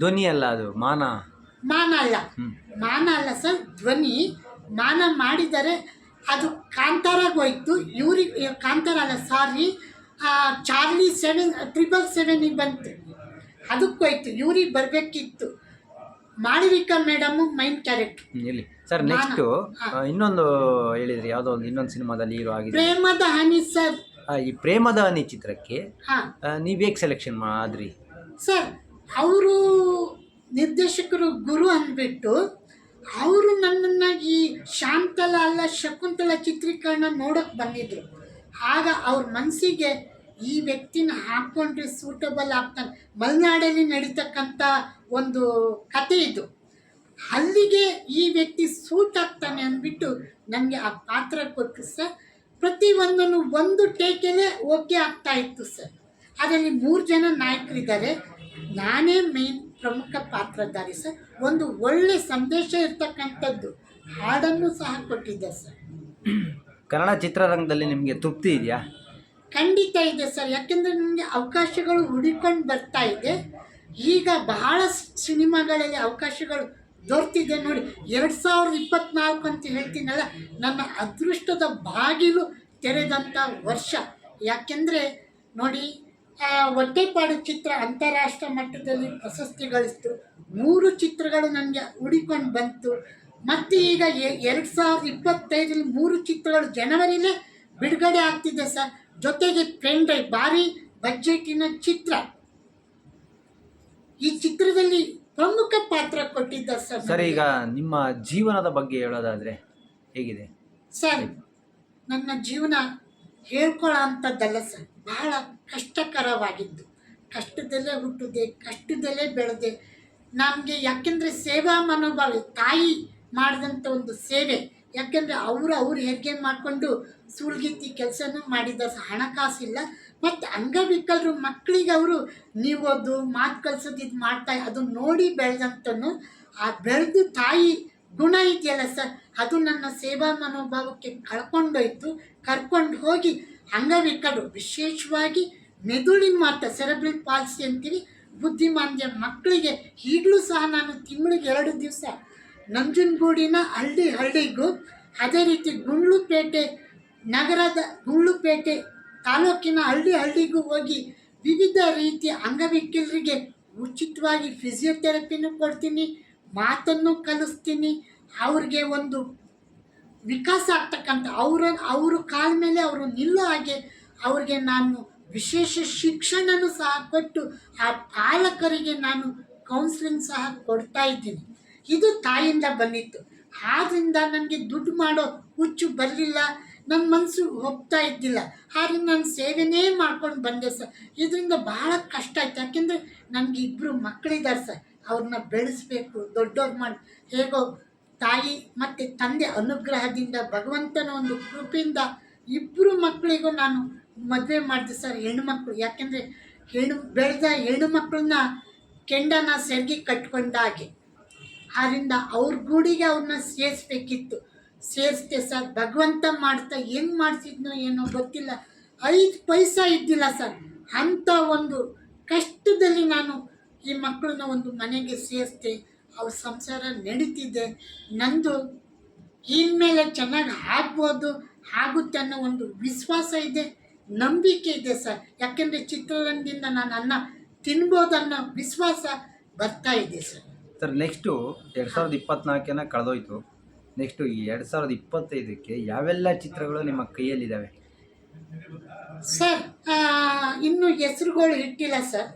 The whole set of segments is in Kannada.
ಧ್ವನಿ ಅಲ್ಲ ಅದು ಮಾನ. ಮಾನ ಅಲ್ಲ. ಮಾನ ಅಲ್ಲ ಸರ್ ಧ್ವನಿ. ಮಾನ ಮಾಡಿದರೆ ಅದು ಕಾಂತಾರ ಹೋಯ್ತು ಇವ್ರಿಗೆ ಕಾಂತಾರ ಅಲ್ಲ ಸಾರಿ. ಚಾರ್ಲಿ ಸೆವೆನ್ ಟ್ರಿಪಲ್ ಸೆವೆನಿಗೆ ಬಂತು. ಅದಕ್ಕೆ ಹೋಯ್ತು ಇವ್ರಿಗೆ ಬರಬೇಕಿತ್ತು. ಮಾಳವಿಕಾ ಮೇಡಮ್ ಮೈನ್ ಕ್ಯಾರೆಕ್ಟರ್ ಇಲ್ಲಿ ಸರ್ ನೆಕ್ಸ್ಟ್ ಇನ್ನೊಂದು ಹೇಳಿದ್ರಿ ಯಾವುದೋ ಒಂದು ಇನ್ನೊಂದು ಸಿನಿಮಾದಲ್ಲಿ ಹೀರೋ ಆಗಿದೆ ಪ್ರೇಮದ ಹನಿ ಸರ್. ಈ ಪ್ರೇಮದ ಹನಿ ಚಿತ್ರಕ್ಕೆ ನೀವು ಹೇಗೆ ಸೆಲೆಕ್ಷನ್ ಆದ್ರಿ ಸರ್ ಅವರು ನಿರ್ದೇಶಕರು ಗುರು ಅಂದ್ಬಿಟ್ಟು ಅವರು ನನ್ನನ್ನು ಈ ಶಾಂತಲ ಅಲ್ಲ ಶಕುಂತಲ ಚಿತ್ರೀಕರಣ ನೋಡೋಕೆ ಬಂದಿದ್ದರು ಆಗ ಅವ್ರ ಮನಸ್ಸಿಗೆ ಈ ವ್ಯಕ್ತಿನ ಹಾಕ್ಕೊಂಡ್ರೆ ಸೂಟಬಲ್ ಆಗ್ತಾನೆ ಮಲೆನಾಡಲ್ಲಿ ನಡೀತಕ್ಕಂಥ ಒಂದು ಕತೆ ಇದು. ಅಲ್ಲಿಗೆ ಈ ವ್ಯಕ್ತಿ ಸೂಟ್ ಆಗ್ತಾನೆ ಅಂದ್ಬಿಟ್ಟು ನನಗೆ ಆ ಪಾತ್ರ ಕೊಟ್ಟರು ಸರ್. ಪ್ರತಿಯೊಂದನ್ನು ಒಂದು ಟೇಕಲ್ಲೇ ಓಕೆ ಆಗ್ತಾ ಇತ್ತು ಸರ್. ಅದರಲ್ಲಿ ಮೂರು ಜನ ನಾಯಕರಿದ್ದಾರೆ. ನಾನೇ ಮೇನ್ ಪ್ರಮುಖ ಪಾತ್ರಧಾರಿ ಸರ್ ಒಂದು ಒಳ್ಳೆ ಸಂದೇಶ ಇರ್ತಕ್ಕಂಥದ್ದು. ಹಾಡನ್ನು ಸಹ ಕೊಟ್ಟಿದ್ದೆ ಸರ್ ಕನ್ನಡ ಚಿತ್ರರಂಗದಲ್ಲಿ ನಿಮಗೆ ತೃಪ್ತಿ ಇದೆಯಾ? ಖಂಡಿತ ಇದೆ ಸರ್ ಯಾಕೆಂದರೆ ನನಗೆ ಅವಕಾಶಗಳು ಹುಡುಕೊಂಡು ಬರ್ತಾ ಇದೆ. ಈಗ ಬಹಳ ಸಿನಿಮಾಗಳಲ್ಲಿ ಅವಕಾಶಗಳು ದೊರೆತಿದೆ ನೋಡಿ. ಎರಡು ಸಾವಿರದ ಇಪ್ಪತ್ನಾಲ್ಕು ಅಂತ ಹೇಳ್ತೀನಲ್ಲ ನನ್ನ ಅದೃಷ್ಟದ ಬಾಗಿಲು ತೆರೆದಂಥ ವರ್ಷ. ಯಾಕೆಂದರೆ ನೋಡಿ ಆ, ಹೊಟ್ಟೆಪಾಡು ಚಿತ್ರ ಅಂತಾರಾಷ್ಟ್ರ ಮಟ್ಟದಲ್ಲಿ ಪ್ರಶಸ್ತಿ ಗಳಿಸ್ತು ಮೂರು ಚಿತ್ರಗಳು ನನಗೆ ಉಡಿಕೊಂಡು ಬಂತು. ಮತ್ತು ಈಗ ಎರಡು ಸಾವಿರದ ಇಪ್ಪತ್ತೈದರಲ್ಲಿ ಮೂರು ಚಿತ್ರಗಳು ಜನವರಿಲೇ ಬಿಡುಗಡೆ ಆಗ್ತಿದೆ ಸರ್. ಜೊತೆಗೆ ಫ್ರೆಂಡ್ ಭಾರಿ ಬಜೆಟಿನ ಚಿತ್ರ. ಈ ಚಿತ್ರದಲ್ಲಿ ಪ್ರಮುಖ ಪಾತ್ರ ಕೊಟ್ಟಿದ್ದ ಸರ್ ಸರ್ ಈಗ ನಿಮ್ಮ ಜೀವನದ ಬಗ್ಗೆ ಹೇಳೋದಾದರೆ ಹೇಗಿದೆ? ಸರ್ ನನ್ನ ಜೀವನ ಹೇಳ್ಕೊಳ್ಳೋ ಅಂಥದ್ದಲ್ಲ ಸರ್. ಬಹಳ ಕಷ್ಟಕರವಾಗಿದ್ದು. ಕಷ್ಟದಲ್ಲೇ ಹುಟ್ಟಿದೆ, ಕಷ್ಟದಲ್ಲೇ ಬೆಳೆದೆ. ನಮಗೆ ಯಾಕೆಂದರೆ ಸೇವಾ ಮನೋಭಾವ, ತಾಯಿ ಮಾಡಿದಂಥ ಒಂದು ಸೇವೆ. ಯಾಕೆಂದರೆ ಅವರು ಅವ್ರು ಹೆರಿಗೆ ಮಾಡಿಕೊಂಡು ಸೂಳ್ಗಿತ್ತಿ ಕೆಲಸನೂ ಮಾಡಿದ ಹಣಕಾಸಿಲ್ಲ. ಮತ್ತು ಅಂಗವಿಕಲರು ಮಕ್ಕಳಿಗೆ ಅವರು ನೀವೋದು ಮಾತು ಕಲಿಸೋದು ಇದು ಮಾಡ್ತಾ, ಅದು ನೋಡಿ ಬೆಳೆದಂತನು ಆ ಬೆಳೆದು ತಾಯಿ ಗುಣ ಇದೆಯಲ್ಲ ಸರ್ ಅದು ನನ್ನ ಸೇವಾ ಮನೋಭಾವಕ್ಕೆ ಕಳ್ಕೊಂಡೋಯ್ತು. ಕರ್ಕೊಂಡು ಹೋಗಿ ಅಂಗವಿಕಲರು ವಿಶೇಷವಾಗಿ ಮೆದುಳಿನ ಮಾತ್ರ ಸೆರೆಬ್ರಲ್ ಪಾಲ್ಸಿ ಅಂತೀವಿ ಬುದ್ಧಿಮಾಂದ್ಯ ಮಕ್ಕಳಿಗೆ, ಈಗಲೂ ಸಹ ನಾನು ತಿಂಗಳಿಗೆ ಎರಡು ದಿವಸ ನಂಜನಗೂಡಿನ ಹಳ್ಳಿ, ಹಳ್ಳಿಗೂ ಅದೇ ರೀತಿ ಗುಂಡ್ಲುಪೇಟೆ, ನಗರದ ಗುಂಡ್ಲುಪೇಟೆ ತಾಲೂಕಿನ ಹಳ್ಳಿ, ಹಳ್ಳಿಗೂ ಹೋಗಿ ವಿವಿಧ ರೀತಿಯ ಅಂಗವಿಕಲರಿಗೆ ಉಚಿತವಾಗಿ ಫಿಸಿಯೋಥೆರಪಿನೂ ಕೊಡ್ತೀನಿ, ಮಾತನ್ನು ಕಲಿಸ್ತೀನಿ, ಅವ್ರಿಗೆ ಒಂದು ವಿಕಾಸ ಆಗ್ತಕ್ಕಂಥ, ಅವರ, ಅವರು ಕಾಲ ಮೇಲೆ ಅವರು ನಿಲ್ಲೋ ಹಾಗೆ ಅವ್ರಿಗೆ ನಾನು ವಿಶೇಷ ಶಿಕ್ಷಣನೂ ಸಹ ಕೊಟ್ಟು ಆ ಪಾಲಕರಿಗೆ ನಾನು ಕೌನ್ಸಿಲಿಂಗ್ ಸಹ ಕೊಡ್ತಾ ಇದ್ದೀನಿ. ಇದು ತಾಯಿಂದ ಬಂದಿತ್ತು. ಆದ್ರಿಂದ ನನಗೆ ದುಡ್ಡು ಮಾಡೋ ಹುಚ್ಚು ಬರಲಿಲ್ಲ. ನನ್ನ ಮನಸ್ಸು ಹೋಗ್ತಾ ಇದ್ದಿಲ್ಲ. ಆದರೆ ನಾನು ಸೇವೆನೇ ಮಾಡ್ಕೊಂಡು ಬಂದೆ ಸರ್. ಇದರಿಂದ ಬಹಳ ಕಷ್ಟ ಆಯ್ತು. ಯಾಕೆಂದರೆ ನನಗೆ ಇಬ್ಬರು ಮಕ್ಕಳಿದ್ದಾರೆ ಸರ್. ಅವ್ರನ್ನ ಬೆಳೆಸ್ಬೇಕು, ದೊಡ್ಡವ್ರು ಮಾಡಿ, ಹೇಗೋ ತಾಯಿ ಮತ್ತು ತಂದೆ ಅನುಗ್ರಹದಿಂದ, ಭಗವಂತನ ಒಂದು ಕೃಪೆಯಿಂದ ಇಬ್ಬರು ಮಕ್ಕಳಿಗೂ ನಾನು ಮದುವೆ ಮಾಡಿದೆ ಸರ್ ಹೆಣ್ಣುಮಕ್ಳು ಯಾಕೆಂದರೆ ಹೆಣ್ಣು ಬೆಳೆದ ಹೆಣ್ಣು ಮಕ್ಕಳನ್ನ ಕೆಂಡನ ಸೆರಗಿ ಕಟ್ಕೊಂಡಾಗೆ. ಆದ್ದರಿಂದ ಅವ್ರ ಗೂಡಿಗೆ ಅವ್ರನ್ನ ಸೇರಿಸ್ಬೇಕಿತ್ತು. ಸೇರಿಸ್ದೆ ಸರ್, ಭಗವಂತ ಮಾಡ್ತಾ ಹೆಂಗೆ ಮಾಡ್ತಿದ್ನೋ ಏನೋ ಗೊತ್ತಿಲ್ಲ. ಐದು ಪೈಸಾ ಇದ್ದಿಲ್ಲ ಸರ್. ಅಂಥ ಒಂದು ಕಷ್ಟದಲ್ಲಿ ನಾನು ಈ ಮಕ್ಕಳನ್ನ ಒಂದು ಮನೆಗೆ ಸೇರಿಸ್ದೆ. ಅವ್ರ ಸಂಸಾರ ನಡೀತಿದ್ದೆ ನಂದು ಇನ್ಮೇಲೆ ಚೆನ್ನಾಗಿ ಆಗ್ಬೋದು ಆಗುತ್ತೆ ಅನ್ನೋ ಒಂದು ವಿಶ್ವಾಸ ಇದೆ. ನಂಬಿಕೆ ಇದೆ ಸರ್. ಯಾಕೆಂದರೆ ಚಿತ್ರರಂಗದಿಂದ ನಾನು ಅನ್ನ ತಿನ್ಬೋದನ್ನೋ ವಿಶ್ವಾಸ ಬರ್ತಾ ಇದೆ ಸರ್. ಸರ್ ನೆಕ್ಸ್ಟು ಎರಡು ಸಾವಿರದ ಇಪ್ಪತ್ತ್ನಾಲ್ಕೇನ ಕಳೆದೋಯ್ತು. ನೆಕ್ಸ್ಟು ಈ ಎರಡು ಸಾವಿರದ ಇಪ್ಪತ್ತೈದಕ್ಕೆ ಯಾವೆಲ್ಲ ಚಿತ್ರಗಳು ನಿಮ್ಮ ಕೈಯಲ್ಲಿದ್ದಾವೆ ಸರ್ ಇನ್ನೂ ಹೆಸರುಗಳು ಇಟ್ಟಿಲ್ಲ ಸರ್.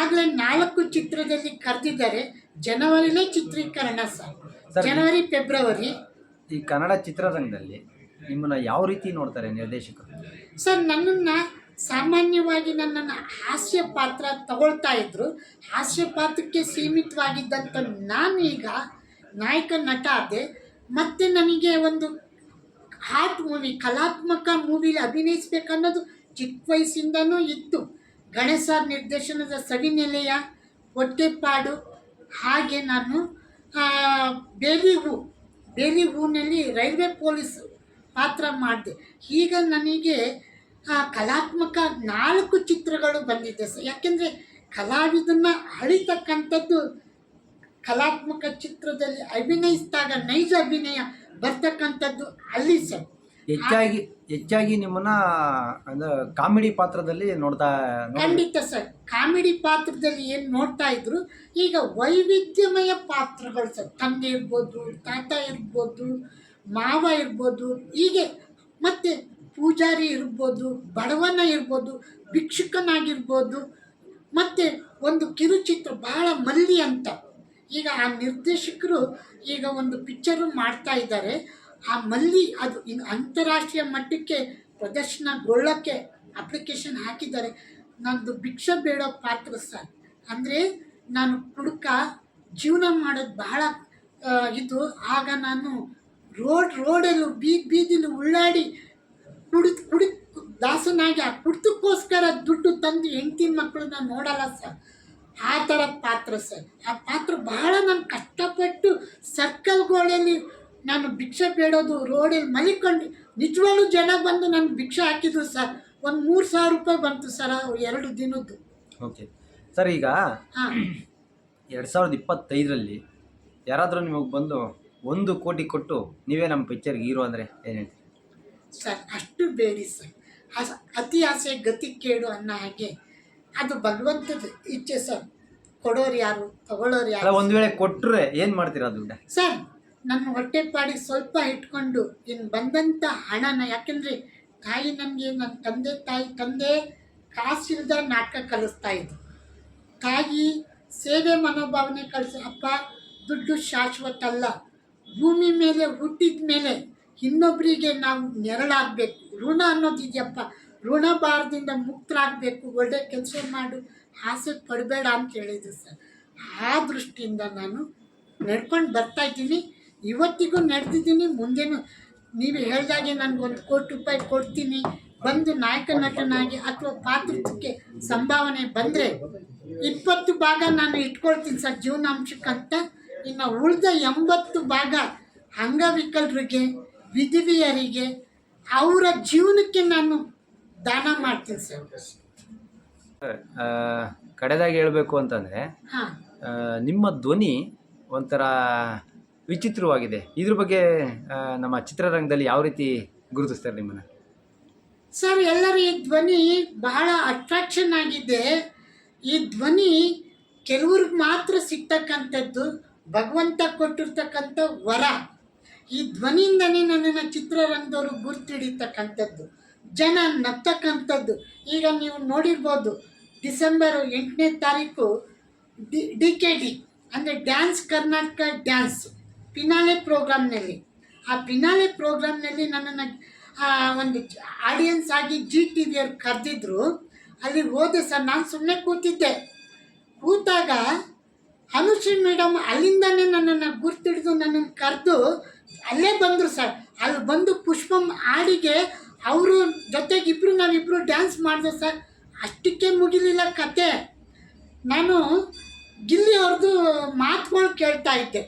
ಆಗಲೇ ನಾಲ್ಕು ಚಿತ್ರದಲ್ಲಿ ಕರೆದಿದ್ದಾರೆ. ಜನವರಿಲೇ ಚಿತ್ರೀಕರಣ ಸರ್. January February. ಈ ಕನ್ನಡ ಚಿತ್ರರಂಗದಲ್ಲಿ ನಿಮ್ಮನ್ನ ಯಾವ ರೀತಿ ನೋಡ್ತಾರೆ ನಿರ್ದೇಶಕರು? ಸರ್, ನನ್ನನ್ನು ಸಾಮಾನ್ಯವಾಗಿ ನನ್ನನ್ನು ಹಾಸ್ಯ ಪಾತ್ರ ತಗೊಳ್ತಾ ಇದ್ರು. ಹಾಸ್ಯ ಪಾತ್ರಕ್ಕೆ ಸೀಮಿತವಾಗಿದ್ದಂಥ ನಾನೀಗ ನಾಯಕ, ನಟ ಆದೆ. ಮತ್ತು ನನಗೆ ಒಂದು ಹಾರ್ಟ್ ಮೂವಿ, ಕಲಾತ್ಮಕ ಮೂವಿಲಿ ಅಭಿನಯಿಸ್ಬೇಕನ್ನೋದು ಚಿಕ್ಕ ವಯಸ್ಸಿಂದನೂ ಇತ್ತು. ಗಣೇಶ ನಿರ್ದೇಶನದ ಸವಿನೆಲೆಯ ಹೊಟ್ಟೆಪಾಡು. ಹಾಗೆ ನಾನು ಬೇರಿ ಹೂ ಬೇಲಿ ಹೂನಲ್ಲಿ ರೈಲ್ವೆ ಪೊಲೀಸ್ ಪಾತ್ರ ಮಾಡಿದೆ. ಈಗ ನನಗೆ ಆ, ಕಲಾತ್ಮಕ ನಾಲ್ಕು ಚಿತ್ರಗಳು ಬಂದಿದೆ ಸರ್ ಯಾಕೆಂದರೆ ಕಲಾವಿದನ ಅಳಿತಕ್ಕಂಥದ್ದು ಕಲಾತ್ಮಕ ಚಿತ್ರದಲ್ಲಿ ಅಭಿನಯಿಸಿದಾಗ ನೈಜ ಅಭಿನಯ ಬರ್ತಕ್ಕಂಥದ್ದು ಅಲ್ಲಿ ಸರ್ ಹೆಚ್ಚಾಗಿ ಹೆಚ್ಚಾಗಿ ನಿಮ್ಮನ್ನ ಅಂದ್ರೆ ಕಾಮಿಡಿ ಪಾತ್ರದಲ್ಲಿ ನೋಡ್ತಾ ನೋಡ್- ಖಂಡಿತ ಸರ್ ಕಾಮಿಡಿ ಪಾತ್ರದಲ್ಲಿ ಏನು ನೋಡ್ತಾ ಇದ್ರು ಈಗ ವೈವಿಧ್ಯಮಯ ಪಾತ್ರಗಳು ಸರ್ ತಂದೆ ಇರ್ಬೋದು ತಾತ ಇರ್ಬೋದು ಮಾವ ಇರ್ಬೋದು, ಹೀಗೆ ಮತ್ತು ಪೂಜಾರಿ ಇರ್ಬೋದು, ಬಡವನ ಇರ್ಬೋದು, ಭಿಕ್ಷುಕನಾಗಿರ್ಬೋದು, ಮತ್ತು ಒಂದು ಕಿರುಚಿತ್ರ ಭಾಳ ಮಲ್ಲಿ ಅಂತ. ಈಗ ಆ ನಿರ್ದೇಶಕರು ಈಗ ಒಂದು ಪಿಕ್ಚರು ಮಾಡ್ತಾ ಇದ್ದಾರೆ. ಆ ಮಲ್ಲಿ ಅದು ಇನ್ನು ಅಂತಾರಾಷ್ಟ್ರೀಯ ಮಟ್ಟಕ್ಕೆ ಪ್ರದರ್ಶನಗೊಳ್ಳೋಕ್ಕೆ ಅಪ್ಲಿಕೇಶನ್ ಹಾಕಿದ್ದಾರೆ. ನಂದು ಭಿಕ್ಷೆ ಬೇಡೋ ಪಾತ್ರ ಸರ್. ಅಂದರೆ ನಾನು ಕುಡುಕ ಜೀವನ ಮಾಡೋದು ಬಹಳ ಇದು. ಆಗ ನಾನು ರೋಡ್ ರೋಡಲ್ಲೂ ಬೀದಿ ಬೀದಿಲಿ ಉಳ್ಳಾಡಿ ಕುಡಿ ಕುಡಿ ದಾಸನಾಗಿ ಆ ಕುಡ್ತಕ್ಕೋಸ್ಕರ ದುಡ್ಡು ತಂದು ಹೆಂಡತಿ ಮಕ್ಕಳನ್ನ ನೋಡಲ್ಲ ಸರ್. ಆ ಥರ ಪಾತ್ರ ಸರ್. ಆ ಪಾತ್ರ ಬಹಳ ನಾನು ಕಷ್ಟಪಟ್ಟು ಸರ್ಕಲ್ಗಳಲ್ಲಿ ನಾನು ಭಿಕ್ಷೆ ಬೇಡೋದು ರೋಡಲ್ಲಿ ಮಲಿಕೊಂಡು ನಿಜವಾಗ್ಲೂ ಜನ ಬಂದು ನನಗೆ ಭಿಕ್ಷೆ ಹಾಕಿದ್ರು ಸರ್. ಒಂದು ಮೂರು ಸಾವಿರ ರೂಪಾಯಿ ಬಂತು ಸರ್ ಎರಡು ದಿನದ್ದು. ಓಕೆ ಸರ್ ಈಗ ಹಾಂ. ಎರಡು ಸಾವಿರದ ಇಪ್ಪತ್ತೈದರಲ್ಲಿ ಯಾರಾದರೂ ನಿಮಗೆ ಬಂದು ಒಂದು ಕೋಟಿ ಕೊಟ್ಟು ನೀವೇ ನಮ್ಮ ಪಿಕ್ಚರ್ಗೆ ಹೀರೋ ಅಂದರೆ ಏನು ಹೇಳ್ತೀರಿ? ಸರ್ ಅಷ್ಟು ಬೇಡಿ ಸರ್. ಆಸ- ಅತಿ ಆಸೆ ಗತಿ ಕೇಡು ಅನ್ನೋ ಹಾಗೆ ಅದು ಭಗವಂತದ ಇಚ್ಛೆ ಸರ್. ಕೊಡೋರು ಯಾರು ತಗೊಳ್ಳೋರು ಅಲ್ಲ ಯಾರು ಒಂದು ವೇಳೆ ಕೊಟ್ಟರೆ ಏನು ಮಾಡ್ತೀರಾ ದುಡ್ಡ? ಸರ್ ನನ್ನ ಹೊಟ್ಟೆಪಾಡಿಗೆ ಸ್ವಲ್ಪ ಇಟ್ಕೊಂಡು ಇನ್ನು ಬಂದಂಥ ಹಣನ ಯಾಕೆಂದರೆ ತಾಯಿ ನನಗೆ ನನ್ನ ತಂದೆ ತಾಯಿ ತಂದೆ ಕಾಸಿಲ್ದ ನಾಟಕ ಕಲಿಸ್ತಾ ಇದ್ರು. ತಾಯಿ ಸೇವೆ ಮನೋಭಾವನೆ ಕಲಿಸಿ ಅಪ್ಪ ದುಡ್ಡು ಶಾಶ್ವತ ಅಲ್ಲ ಭೂಮಿ ಮೇಲೆ, ಹುಟ್ಟಿದ ಮೇಲೆ ಇನ್ನೊಬ್ಬರಿಗೆ ನಾವು ನೆರಳಾಗಬೇಕು. ಋಣ ಅನ್ನೋದಿದೆಯಪ್ಪ. ಋಣ ಭಾರದಿಂದ ಮುಕ್ತರಾಗಬೇಕು. ಒಳ್ಳೆ ಕೆಲಸ ಮಾಡು. ಆಸೆ ಪಡಬೇಡ ಅಂತ ಹೇಳಿದ್ರು ಸರ್. ಆ ದೃಷ್ಟಿಯಿಂದ ನಾನು ನಡ್ಕೊಂಡು ಬರ್ತಾ ಇದ್ದೀನಿ. ಇವತ್ತಿಗೂ ನಡೆದಿದ್ದೀನಿ. ಮುಂದೆನೂ ನೀವು ಹೇಳಿದಾಗೆ ನನಗೊಂದು ಕೋಟಿ ರೂಪಾಯಿ ಕೊಡ್ತೀನಿ. ಬಂದು ನಾಯಕ ನಟನಾಗಿ ಅಥವಾ ಪಾತ್ರಕ್ಕೆ ಸಂಭಾವನೆ ಬಂದರೆ ಇಪ್ಪತ್ತು ಭಾಗ ನಾನು ಇಟ್ಕೊಳ್ತೀನಿ ಸರ್ ಜೀವನಾಂಶಕ್ಕಂತ. ಇನ್ನು ಉಳಿದ ಎಂಬತ್ತು ಭಾಗ ಅಂಗವಿಕಲರಿಗೆ ವಿಧವೆಯರಿಗೆ ಅವರ ಜೀವನಕ್ಕೆ ನಾನು ದಾನ ಮಾಡ್ತೀನಿ ಸರ್. ಕಡೆದಾಗಿ ಹೇಳಬೇಕು ಅಂತಂದರೆ ಹಾಂ. ನಿಮ್ಮ ಧ್ವನಿ ಒಂಥರ ವಿಚಿತ್ರವಾಗಿದೆ. ಇದ್ರ ಬಗ್ಗೆ ಆ, ನಮ್ಮ ಚಿತ್ರರಂಗದಲ್ಲಿ ಯಾವ ರೀತಿ ಗುರುತಿಸ್ತಾರೆ ನಿಮ್ಮನ್ನು? ಸರ್ ಎಲ್ಲರೂ ಈ ಧ್ವನಿ ಬಹಳ ಅಟ್ರಾಕ್ಷನ್ ಆಗಿದೆ. ಈ ಧ್ವನಿ ಕೆಲವ್ರಿಗೆ ಮಾತ್ರ ಸಿಗ್ತಕ್ಕಂಥದ್ದು ಭಗವಂತ ಕೊಟ್ಟಿರ್ತಕ್ಕಂಥ ವರ. ಈ ಧ್ವನಿಯಿಂದನೇ ನನ್ನನ್ನು ಚಿತ್ರರಂಗದವರು ಗುರ್ತಿಡಿತಕ್ಕಂಥದ್ದು. ಜನ ನಗ್ತಕ್ಕಂಥದ್ದು. ಈಗ ನೀವು ನೋಡಿರ್ಬೋದು, ಡಿಸೆಂಬರ್ ಎಂಟನೇ ತಾರೀಕು ಡಿ ಡಿ ಕೆ ಡಿ, ಅಂದರೆ ಡ್ಯಾನ್ಸ್ ಕರ್ನಾಟಕ ಡ್ಯಾನ್ಸ್ ಪಿನಾಲೆ ಪ್ರೋಗ್ರಾಮ್ನಲ್ಲಿ. ಆ ಪಿನಾಲೆ ಪ್ರೋಗ್ರಾಮ್ನಲ್ಲಿ ನನ್ನನ್ನು ಒಂದು ಆಡಿಯನ್ಸ್ ಆಗಿ ಜಿ ಟಿ ವಿಯವ್ರು ಕರೆದಿದ್ರು. ಅಲ್ಲಿ ಹೋದೆ ಸರ್, ನಾನು ಸುಮ್ಮನೆ ಕೂತಿದ್ದೆ. ಕೂತಾಗ ಅನುಶ್ರೀ ಮೇಡಮ್ ಅಲ್ಲಿಂದನೇ ನನ್ನನ್ನು ಗುರ್ತಿಡಿದು ನನ್ನನ್ನು ಕರೆದು ಅಲ್ಲೇ ಬಂದರು ಸರ್. ಅಲ್ಲಿ ಬಂದು ಪುಷ್ಪಂ ಹಾಡಿಗೆ ಅವರು ಜೊತೆಗೆ ಇಬ್ಬರು ನಾವಿಬ್ಬರು ಡ್ಯಾನ್ಸ್ ಮಾಡಿದೆ ಸರ್. ಅಷ್ಟಕ್ಕೆ ಮುಗಿಲಿಲ್ಲ ಕತೆ. ನಾನು ಗಿಲ್ಲಿ ಅವ್ರದ್ದು ಮಾತುಗಳು ಕೇಳ್ತಾ ಇದ್ದೆ.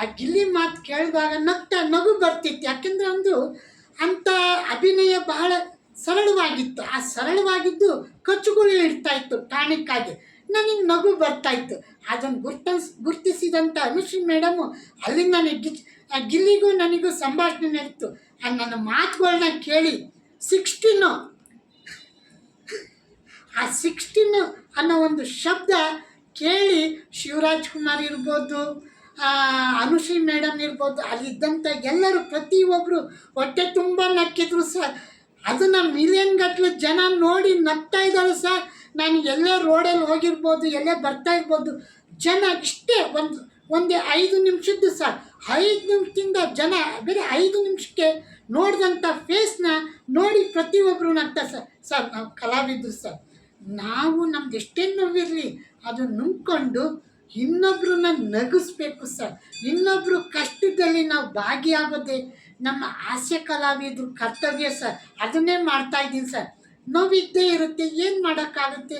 ಆ ಗಿಲ್ಲಿ ಮಾತು ಕೇಳಿದಾಗ ನಗ್ತಾ ನಗು ಬರ್ತಿತ್ತು. ಯಾಕೆಂದರೆ ಒಂದು ಅಂಥ ಅಭಿನಯ ಬಹಳ ಸರಳವಾಗಿತ್ತು. ಆ ಸರಳವಾಗಿದ್ದು ಕಚ್ಚುಗಳು ಇಡ್ತಾ ಇತ್ತು ಟಾನಿಕ್ ಆಗಿ ನನಗೆ ನಗು ಬರ್ತಾಯಿತ್ತು ಅದನ್ನು ಗುರ್ತಸ್ ಗುರ್ತಿಸಿದಂಥ ಅನುಶ್ರೀ ಮೇಡಮು ಅಲ್ಲಿಂದ ನನಗೆ ಗಿಚ್ ಗಿಲ್ಲಿಗೂ ನನಗೂ ಸಂಭಾಷಣೆ ನಡೀತು ಆ ನನ್ನ ಮಾತುಗಳನ್ನ ಕೇಳಿ ಸಿಕ್ಸ್ಟೀನು. ಆ ಸಿಕ್ಸ್ಟೀನು ಅನ್ನೋ ಒಂದು ಶಬ್ದ ಕೇಳಿ ಶಿವರಾಜ್ ಕುಮಾರ್ ಇರ್ಬೋದು ಅನುಶ್ರೀ ಮೇಡಮ್ ಇರ್ಬೋದು ಅಲ್ಲಿದ್ದಂಥ ಎಲ್ಲರೂ ಪ್ರತಿಯೊಬ್ಬರು ಹೊಟ್ಟೆ ತುಂಬ ನಕ್ಕಿದ್ರು ಸರ್. ಅದನ್ನು ಮಿಲಿಯನ್ ಗಟ್ಟಲೆ ಜನ ನೋಡಿ ನಗ್ತಾ ಇದ್ದಾರೆ ಸರ್. ನಾನು ಎಲ್ಲೇ ರೋಡಲ್ಲಿ ಹೋಗಿರ್ಬೋದು, ಎಲ್ಲೇ ಬರ್ತಾ ಇರ್ಬೋದು, ಜನ ಇಷ್ಟೇ ಒಂದು, ಒಂದೇ ಐದು ನಿಮಿಷದ್ದು ಸರ್ ಐದು ನಿಮಿಷದಿಂದ ಜನ ಬೇರೆ ಐದು ನಿಮಿಷಕ್ಕೆ ನೋಡಿದಂಥ ಫೇಸ್ನ ನೋಡಿ ಪ್ರತಿಯೊಬ್ಬರು ನಗ್ತಾರೆ ಸರ್ ಸರ್ ನಾವು ಕಲಾವಿದರು ಸರ್ ನಾವು ನಮ್ದು ಎಷ್ಟೇ ನೋವಿರಲಿ, ಅದು ನುಂಗ್ಕೊಂಡು ಇನ್ನೊಬ್ಬರನ್ನ ನಗಿಸ್ಬೇಕು ಸರ್ ಇನ್ನೊಬ್ಬರು ಕಷ್ಟದಲ್ಲಿ ನಾವು ಭಾಗಿಯಾಗೋದೇ ನಮ್ಮ ಹಾಸ್ಯ ಕಲಾವಿದ್ರು ಕರ್ತವ್ಯ ಸರ್ ಅದನ್ನೇ ಮಾಡ್ತಾ ಇದ್ದೀನಿ ಸರ್ ನೋವಿದ್ದೇ ಇರುತ್ತೆ ಏನು ಮಾಡೋಕ್ಕಾಗುತ್ತೆ?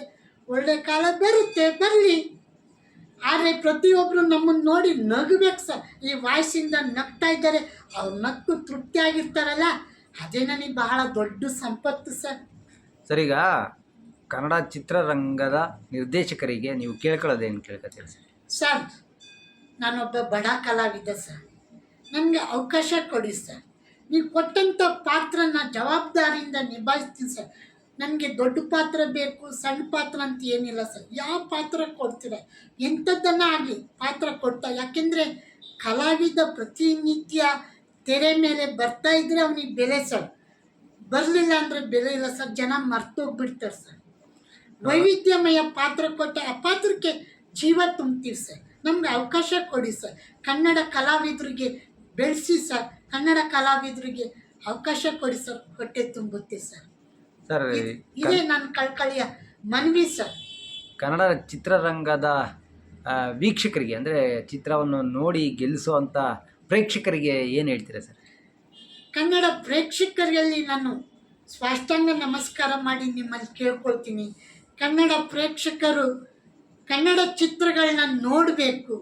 ಒಳ್ಳೆ ಕಾಲ ಬರುತ್ತೆ ಬರಲಿ. ಆದರೆ ಪ್ರತಿಯೊಬ್ಬರು ನಮ್ಮನ್ನು ನೋಡಿ ನಗಬೇಕು ಸರ್. ಈ ವಾಯ್ಸಿಂದ ನಗ್ತಾ ಇದ್ದಾರೆ ಅವ್ರು ನಕ್ಕು ತೃಪ್ತಿಯಾಗಿರ್ತಾರಲ್ಲ? ಅದೇ ನನಗೆ ಬಹಳ ದೊಡ್ಡ ಸಂಪತ್ತು ಸರ್. ಸರ್ ಈಗ ಕನ್ನಡ ಚಿತ್ರರಂಗದ ನಿರ್ದೇಶಕರಿಗೆ ನೀವು ಕೇಳ್ಕೊಳ್ಳೋದೇನು ಕೇಳ್ಕೊತೀರಿ ಸರ್? ಸರ್ ನಾನೊಬ್ಬ ಬಡ ಕಲಾವಿದ ಸರ್. ನನಗೆ ಅವಕಾಶ ಕೊಡಿ ಸರ್. ನೀವು ಕೊಟ್ಟಂಥ ಪಾತ್ರನ ಜವಾಬ್ದಾರಿಯಿಂದ ನಿಭಾಯಿಸ್ತೀನಿ ಸರ್. ನನಗೆ ದೊಡ್ಡ ಪಾತ್ರ ಬೇಕು, ಸಣ್ಣ ಪಾತ್ರ ಅಂತ ಏನಿಲ್ಲ ಸರ್. ಯಾವ ಪಾತ್ರ ಕೊಡ್ತೀರ? ಎಂಥದ್ದನ್ನು ಆಗಲಿ ಪಾತ್ರ ಕೊಡ್ತಾ. ಯಾಕೆಂದರೆ ಕಲಾವಿದ ಪ್ರತಿನಿತ್ಯ ತೆರೆ ಮೇಲೆ ಬರ್ತಾ ಇದ್ದರೆ ಅವನಿಗೆ ಬೆಲೆ ಸರ್. ಬರಲಿಲ್ಲ ಅಂದರೆ ಬೆಲೆ ಇಲ್ಲ ಸರ್. ಜನ ಮರ್ತೋಗ್ಬಿಡ್ತಾರೆ ಸರ್. ವೈವಿಧ್ಯಮಯ ಪಾತ್ರ ಕೊಟ್ಟ ಆ ಪಾತ್ರಕ್ಕೆ ಜೀವ ತುಂಬ್ತೀವಿ ಸರ್. ನಮ್ಗೆ ಅವಕಾಶ ಕೊಡಿ ಸರ್. ಕನ್ನಡ ಕಲಾವಿದರಿಗೆ ಬೆಳೆಸಿ ಸರ್. ಕನ್ನಡ ಕಲಾವಿದರಿಗೆ ಅವಕಾಶ ಕೊಡಿ ಸರ್. ಹೊಟ್ಟೆ ತುಂಬುತ್ತೆ ಸರ್. ಸರ್ ಇದ್- ನನ್ನ ಕಳ್ಕಳಿಯ ಮನವಿ ಸರ್. ಕನ್ನಡ ಚಿತ್ರರಂಗದ ಆ, ವೀಕ್ಷಕರಿಗೆ ಅಂದರೆ ಚಿತ್ರವನ್ನು ನೋಡಿ ಗೆಲ್ಲಿಸುವಂಥ ಪ್ರೇಕ್ಷಕರಿಗೆ ಏನು ಹೇಳ್ತೀರಾ ಸರ್? ಕನ್ನಡ ಪ್ರೇಕ್ಷಕರಲ್ಲಿ ನಾನು ಸ್ವಾಷ್ಟಾಂಗ ನಮಸ್ಕಾರ ಮಾಡಿ ನಿಮ್ಮಲ್ಲಿ ಕೇಳ್ಕೊಳ್ತೀನಿ. ಕನ್ನಡ ಪ್ರೇಕ್ಷಕರು ಕನ್ನಡ ಚಿತ್ರಗಳನ್ನ ನೋಡಬೇಕು.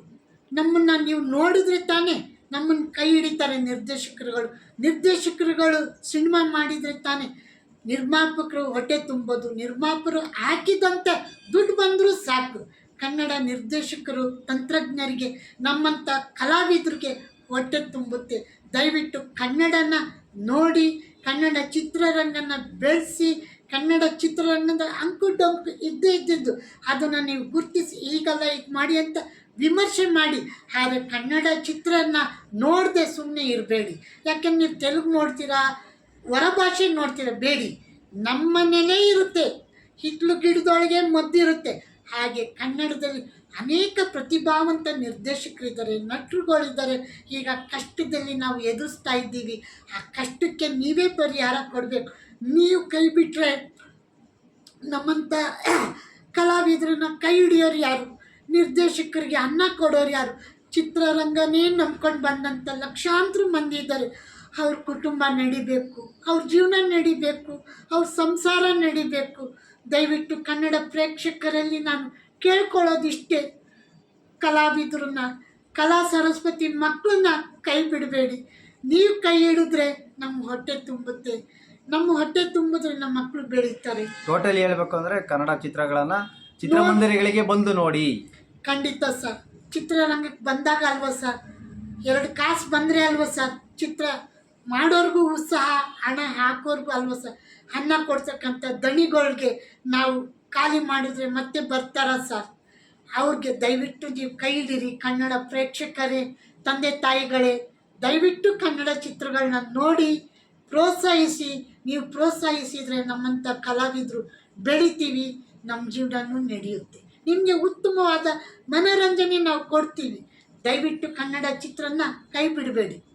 ನಮ್ಮನ್ನು ನೀವು ನೋಡಿದ್ರೆ ತಾನೇ ನಮ್ಮನ್ನು ಕೈ ಹಿಡಿತಾರೆ ನಿರ್ದೇಶಕರುಗಳು. ನಿರ್ದೇಶಕರುಗಳು ಸಿನಿಮಾ ಮಾಡಿದರೆ ತಾನೇ ನಿರ್ಮಾಪಕರು ಹೊಟ್ಟೆ ತುಂಬೋದು, ನಿರ್ಮಾಪಕರು ಹಾಕಿದಂಥ ದುಡ್ಡು ಬಂದರೂ ಸಾಕು. ಕನ್ನಡ ನಿರ್ದೇಶಕರು, ತಂತ್ರಜ್ಞರಿಗೆ, ನಮ್ಮಂಥ ಕಲಾವಿದರಿಗೆ ಹೊಟ್ಟೆ ತುಂಬುತ್ತೆ. ದಯವಿಟ್ಟು ಕನ್ನಡನ ನೋಡಿ, ಕನ್ನಡ ಚಿತ್ರರಂಗನ ಬೆಳೆಸಿ, ಕನ್ನಡ ಚಿತ್ರರಂಗದ ಅಂಕು ಡೊಂಕು ಇದ್ದೇ ಇದ್ದಿದ್ದು ಅದನ್ನು ನೀವು ಗುರುತಿಸಿ ಈಗಲ್ಲ ಈಗ ಮಾಡಿ ಅಂತ ವಿಮರ್ಶೆ ಮಾಡಿ. ಆದರೆ ಕನ್ನಡ ಚಿತ್ರನ ನೋಡದೆ ಸುಮ್ಮನೆ ಇರಬೇಡಿ. ಯಾಕೆಂದ್ರೆ ನೀವು ತೆಲುಗು ನೋಡ್ತೀರಾ? ಹೊರಭಾಷೆ ನೋಡ್ತೀರಾ, ಬೇಡಿ. ನಮ್ಮ ನೆಲೆ ಇರುತ್ತೆ. ಹಿತ್ಲು ಗಿಡದೊಳಗೆ ಮದ್ದಿರುತ್ತೆ ಹಾಗೆ ಕನ್ನಡದಲ್ಲಿ ಅನೇಕ ಪ್ರತಿಭಾವಂತ ನಿರ್ದೇಶಕರಿದ್ದಾರೆ ನಟರುಗಳಿದ್ದಾರೆ ಈಗ ಕಷ್ಟದಲ್ಲಿ ನಾವು ಎದುರಿಸ್ತಾ ಇದ್ದೀವಿ. ಆ ಕಷ್ಟಕ್ಕೆ ನೀವೇ ಪರಿಹಾರ ಕೊಡಬೇಕು. ನೀವು ಕೈ ಬಿಟ್ಟರೆ ನಮ್ಮಂಥ ಕಲಾವಿದರನ್ನ ಕೈ ಹಿಡಿಯೋರು ಯಾರು? ನಿರ್ದೇಶಕರಿಗೆ ಅನ್ನ ಕೊಡೋರು ಯಾರು? ಚಿತ್ರರಂಗನೇ ನಂಬ್ಕೊಂಡು ಬಂದಂಥ ಲಕ್ಷಾಂತರ ಮಂದಿ ಇದ್ದಾರೆ. ಅವ್ರ ಕುಟುಂಬ ನಡಿಬೇಕು ಅವ್ರ ಜೀವನ ನಡಿಬೇಕು ಅವ್ರ ಸಂಸಾರ ನಡಿಬೇಕು. ದಯವಿಟ್ಟು ಕನ್ನಡ ಪ್ರೇಕ್ಷಕರಲ್ಲಿ ನಾನು ಕೇಳ್ಕೊಳ್ಳೋದಿಷ್ಟೇ. ಕಲಾವಿದ್ರನ್ನ ಕಲಾ ಸರಸ್ವತಿ ಮಕ್ಕಳನ್ನ ಕೈ ಬಿಡಬೇಡಿ. ನೀವು ಕೈ ಹಿಡಿದ್ರೆ ನಮ್ಮ ಹೊಟ್ಟೆ ತುಂಬುತ್ತೆ. ನಮ್ಮ ಹೊಟ್ಟೆ ತುಂಬಿದ್ರೆ ನಮ್ಮ ಮಕ್ಕಳು ಬೆಳೀತಾರೆ. ಟೋಟಲಿ ಹೇಳಬೇಕು ಅಂದರೆ ಕನ್ನಡ ಚಿತ್ರಗಳನ್ನು ಚಿತ್ರಮಂದಿರಗಳಿಗೆ ಬಂದು ನೋಡಿ. ಖಂಡಿತ ಸರ್. ಚಿತ್ರರಂಗಕ್ಕೆ ಬಂದಾಗ ಅಲ್ವಾ ಸರ್? ಎರಡು ಕಾಸು ಬಂದರೆ ಅಲ್ವಾ ಸರ್ ಚಿತ್ರ? ಮಾಡೋರ್ಗೂ ಉತ್ಸಾಹ, ಹಣ ಹಾಕೋರ್ಗೂ ಅಲ್ವಾ ಸರ್? ಅನ್ನ ಕೊಡ್ತಕ್ಕಂಥ ದಣಿಗಳಿಗೆ ನಾವು ಖಾಲಿ ಮಾಡಿದ್ರೆ ಮತ್ತೆ ಬರ್ತಾರ ಸರ್? ಅವ್ರಿಗೆ ದಯವಿಟ್ಟು ನೀವು ಕೈ ಹಿಡೀರಿ ಕನ್ನಡ ಪ್ರೇಕ್ಷಕರೇ, ತಂದೆ ತಾಯಿಗಳೇ. ದಯವಿಟ್ಟು ಕನ್ನಡ ಚಿತ್ರಗಳನ್ನ ನೋಡಿ ಪ್ರೋತ್ಸಾಹಿಸಿ, ನೀವು ಪ್ರೋತ್ಸಾಹಿಸಿದರೆ ನಮ್ಮಂಥ ಕಲಾವಿದರು ಬೆಳಿತೀವಿ, ನಮ್ಮ ಜೀವನನೂ ನಡೆಯುತ್ತೆ. ನಿಮಗೆ ಉತ್ತಮವಾದ ಮನೋರಂಜನೆ ನಾವು ಕೊಡ್ತೀವಿ. ದಯವಿಟ್ಟು ಕನ್ನಡ ಚಿತ್ರನ ಕೈ ಬಿಡಬೇಡಿ.